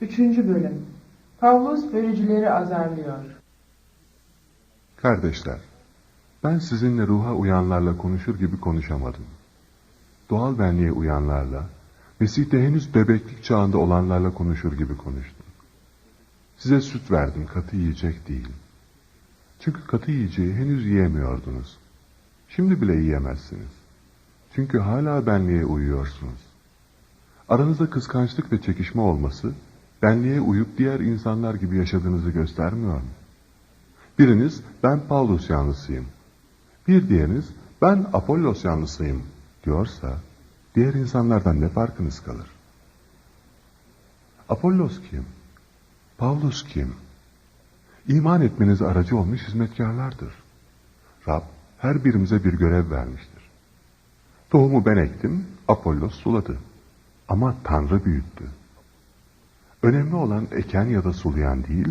Üçüncü bölüm. Pavlus bölücüleri azarlıyor. Kardeşler, ben sizinle ruha uyanlarla konuşur gibi konuşamadım. Doğal benliğe uyanlarla, Mesih'te henüz bebeklik çağında olanlarla konuşur gibi konuştum. Size süt verdim, katı yiyecek değil. Çünkü katı yiyeceği henüz yiyemiyordunuz. Şimdi bile yiyemezsiniz. Çünkü hala benliğe uyuyorsunuz. Aranızda kıskançlık ve çekişme olması, benliğe uyup diğer insanlar gibi yaşadığınızı göstermiyor mu? Biriniz ben Paulus yanlısıyım. Bir diğeriniz ben Apollos yanlısıyım diyorsa diğer insanlardan ne farkınız kalır? Apollos kim? Paulus kim? İman etmeniz aracı olmuş hizmetkarlardır. Rab her birimize bir görev vermiştir. Tohumu ben ektim, Apollos suladı. Ama Tanrı büyüttü. Önemli olan eken ya da sulayan değil,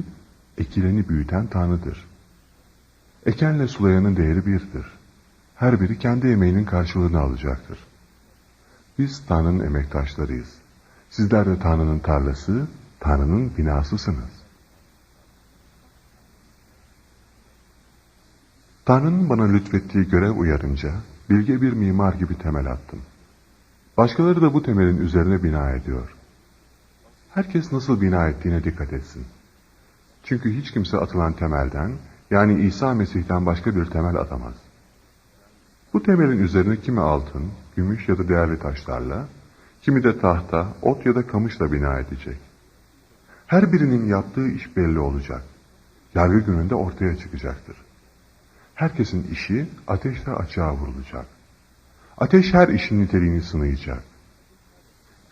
ekileni büyüten Tanrı'dır. Ekenle sulayanın değeri birdir. Her biri kendi emeğinin karşılığını alacaktır. Biz Tanrı'nın emektaşlarıyız. Sizler de Tanrı'nın tarlası, Tanrı'nın binasısınız. Tanrı'nın bana lütfettiği görev uyarınca, bilge bir mimar gibi temel attım. Başkaları da bu temelin üzerine bina ediyor. Herkes nasıl bina ettiğine dikkat etsin. Çünkü hiç kimse atılan temelden, yani İsa Mesih'ten başka bir temel atamaz. Bu temelin üzerine kimi altın, gümüş ya da değerli taşlarla, kimi de tahta, ot ya da kamışla bina edecek. Her birinin yaptığı iş belli olacak. Yargı gününde ortaya çıkacaktır. Herkesin işi ateşle açığa vurulacak. Ateş her işin niteliğini sınayacak.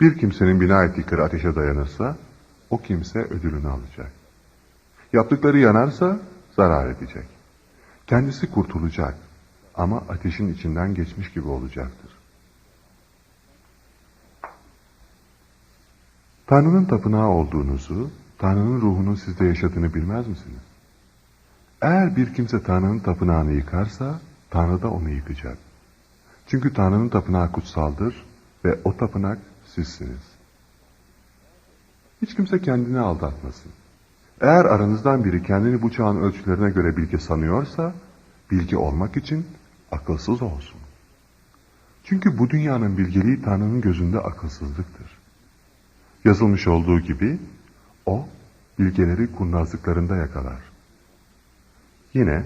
Bir kimsenin bina ettikleri ateşe dayanırsa, o kimse ödülünü alacak. Yaptıkları yanarsa zarar edecek. Kendisi kurtulacak ama ateşin içinden geçmiş gibi olacaktır. Tanrı'nın tapınağı olduğunuzu, Tanrı'nın ruhunun sizde yaşadığını bilmez misiniz? Eğer bir kimse Tanrı'nın tapınağını yıkarsa, Tanrı da onu yıkacak. Çünkü Tanrı'nın tapınağı kutsaldır ve o tapınak sizsiniz. Hiç kimse kendini aldatmasın. Eğer aranızdan biri kendini bu çağın ölçülerine göre bilge sanıyorsa, bilgi olmak için akılsız olsun. Çünkü bu dünyanın bilgeliği Tanrı'nın gözünde akılsızlıktır. Yazılmış olduğu gibi, o bilgeleri kurnazlıklarında yakalar. Yine,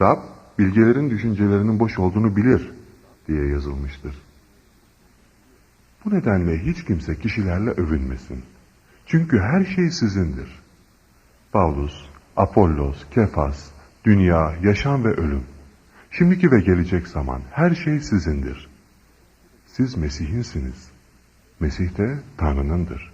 Rab bilgelerin düşüncelerinin boş olduğunu bilir diye yazılmıştır. Bu nedenle hiç kimse kişilerle övünmesin. Çünkü her şey sizindir. Paulus, Apollos, Kefas, dünya, yaşam ve ölüm. Şimdiki ve gelecek zaman her şey sizindir. Siz Mesih'insiniz. Mesih de Tanrı'nındır.